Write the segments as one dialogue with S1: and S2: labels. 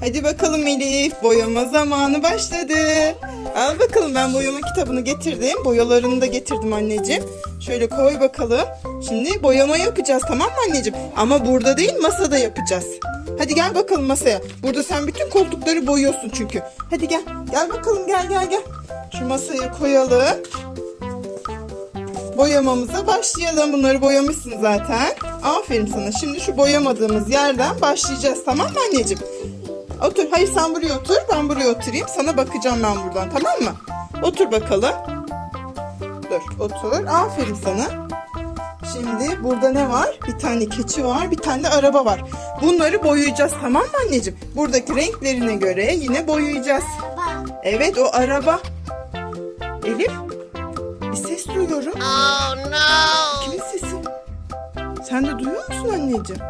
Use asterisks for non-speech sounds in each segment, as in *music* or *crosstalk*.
S1: Hadi bakalım Elif. Boyama zamanı başladı. Al bakalım ben boyama kitabını getirdim. Boyalarını da getirdim anneciğim. Şöyle koy bakalım. Şimdi boyama yapacağız tamam mı anneciğim? Ama burada değil masada yapacağız. Hadi gel bakalım masaya. Burada sen bütün koltukları boyuyorsun çünkü. Hadi gel. Gel bakalım gel gel gel. Şu masayı koyalım. Boyamamıza başlayalım. Bunları boyamışsın zaten. Aferin sana. Şimdi şu boyamadığımız yerden başlayacağız. Tamam mı anneciğim? Otur. Hayır sen buraya otur. Ben buraya oturayım. Sana bakacağım ben buradan. Tamam mı? Otur bakalım. Dur otur. Aferin sana. Şimdi burada ne var? Bir tane keçi var. Bir tane de araba var. Bunları boyayacağız. Tamam mı anneciğim? Buradaki renklerine göre yine boyayacağız. Evet o araba. Elif. Bir ses duyuyorum.
S2: Oh no!
S1: Kimin sesi? Sen de duyuyor musun anneciğim?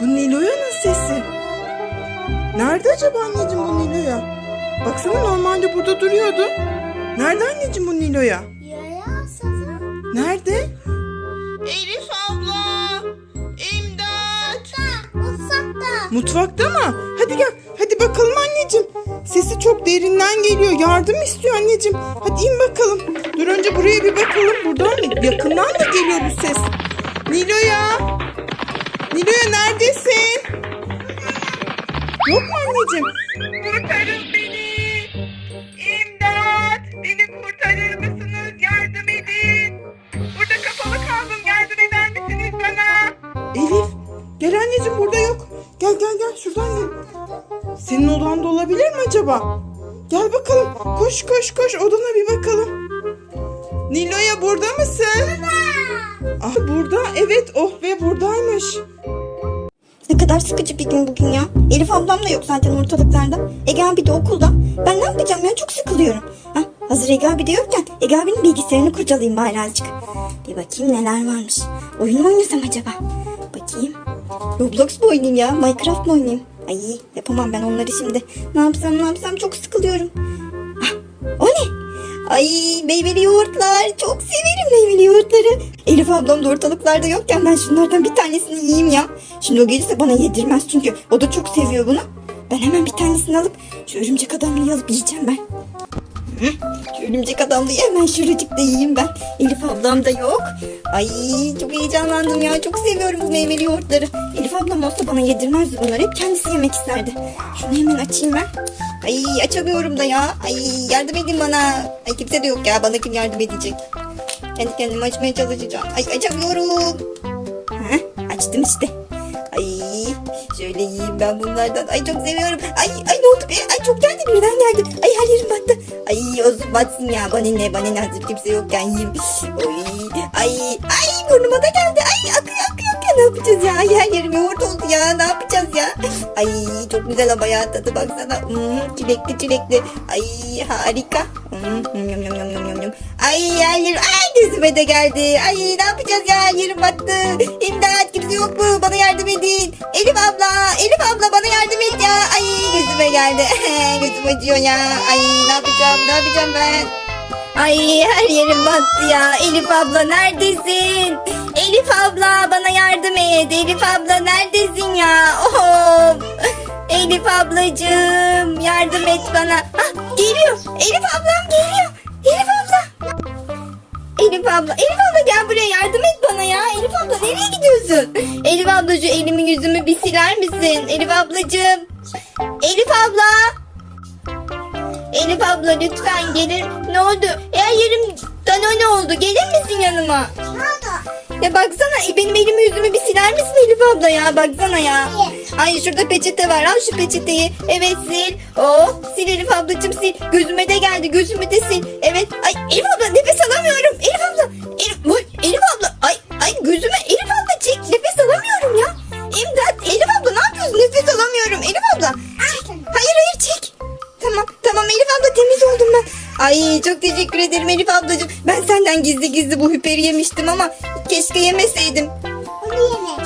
S1: Bu Nilo'yanın sesi. Nerede acaba anneciğim bu Nilo'ya? Baksana normalde burada duruyordu. Nerede anneciğim bu Nilo'ya? Nerede?
S2: Elif abla! İmdat!
S1: Mutfakta mı? Hadi gel. Hadi bakalım anneciğim. Sesi çok derinden geliyor. Yardım istiyor anneciğim. Hadi in bakalım. Dur önce buraya bir bakalım. Buradan mı? Yakından mı geliyor bu ses? Nilo'ya. Nilo'ya Yok mu anneciğim?
S3: Kurtarın beni! İmdat! Beni kurtarır mısınız? Yardım edin! Burada kapalı kaldım. Yardım eder misiniz bana?
S1: Elif. Gel anneciğim burada yok. Gel gel gel şuradan gel. Senin odanda olabilir mi acaba? Gel bakalım. Koş koş koş odana bir bakalım. Nilo'ya burada mısın? Ah burada evet oh be buradaymış.
S4: Kadar sıkıcı bir gün bugün ya. Elif ablam da yok zaten ortalıklarda. Ege abi de okulda. Ben ne yapacağım ya çok sıkılıyorum. Ha, hazır Ege abi de yokken Ege abinin bilgisayarını kurcalayayım bari azıcık. Bir bakayım neler varmış. Oyun mu oynasam acaba? Bakayım. Roblox mu oynayayım ya? Minecraft mı oynayayım? Ay yapamam ben onları şimdi. Ne yapsam ne yapsam çok sıkılıyorum. Ah, o ne? Ay meyveli yoğurtlar. Çok severim meyveli yoğurtları. Elif ablam da ortalıklarda yokken ben şunlardan bir tanesini yiyeyim ya. Şimdi o gelirse bana yedirmez çünkü o da çok seviyor bunu. Ben hemen bir tanesini alıp şu örümcek adamlıyı alıp yiyeceğim ben. Hı, örümcek adamlıyı hemen şuracıkta yiyeyim ben. Elif ablam da yok. Ay çok heyecanlandım ya. Çok seviyorum bu meyveli yoğurtları. Elif ablam olsa bana yedirmezdi bunları. Hep kendisi yemek isterdi. Şunu hemen açayım ben. Ay açamıyorum da ya. Ay yardım edin bana. Ay kimse de yok ya. Bana kim yardım edecek? Kendi kendime açmaya çalışacağım. Ay açamıyorum. Heh, açtım işte. Ay şöyle yiyeyim ben bunlardan. Ay çok seviyorum. Ay ay ne oldu be? Ay çok geldi birden geldi. Ay batsın ya. Bana ne bana ne hazır kimse yokken yiyeyim. Oy ay ay burnuma da geldi. Ay akıyor akıyor akıyor. Ne yapacağız ya? Ay her yerim yoğurt oldu ya. Ne yapacağız ya? Ay çok güzel ama ya tadı baksana. Hmm, çilekli çilekli. Ay harika. Hmm, yum, yum, yum, yum, yum, yum. Ay her yerim. Ay gözüme de geldi. Ay ne yapacağız ya? Yerim battı. İmdat kimse yok mu? Bana yardım edin. Elif abla. Elif abla bana yardım et ya. Ay gözüme geldi. *laughs* Gözüm acıyor ya. Ay ne yapacağım? Ne yapacağım ben? Ay her yerim battı ya. Elif abla neredesin? Elif abla bana yardım et. Elif abla neredesin ya? Of. Elif ablacığım yardım et bana. Ah geliyor. Elif ablam geliyor. Elif abla. Elif abla, Elif abla gel buraya yardım et bana ya. Elif abla gidiyorsun? Elif ablacığım elimi yüzümü bir siler misin? Elif ablacığım. Elif abla. Elif abla lütfen gelir. Ne oldu? Eğer yerim danone oldu. Gelir misin yanıma? Ne oldu? Ya baksana e, benim elimi yüzümü bir siler misin Elif abla ya? Baksana ya. Ay şurada peçete var. Al şu peçeteyi. Evet sil. Oh sil Elif ablacığım sil. Gözüme de geldi. Gözüme de sil. Evet. Ay Elif abla abla. Çek. Hayır hayır çek. Tamam tamam Elif abla temiz oldum ben. Ay çok teşekkür ederim Elif ablacığım. Ben senden gizli gizli bu hüperi yemiştim ama keşke yemeseydim.
S5: Onu yeme.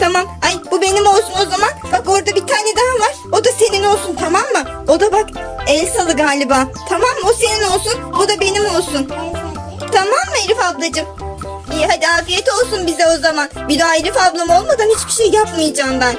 S4: Tamam. Ay bu benim olsun o zaman. Bak orada bir tane daha var. O da senin olsun tamam mı? O da bak Elsa'lı galiba. Tamam mı? O senin olsun. Bu da benim olsun. Tamam mı Elif ablacığım? İyi hadi afiyet olsun bize o zaman. Bir daha Elif ablam olmadan hiçbir şey yapmayacağım ben.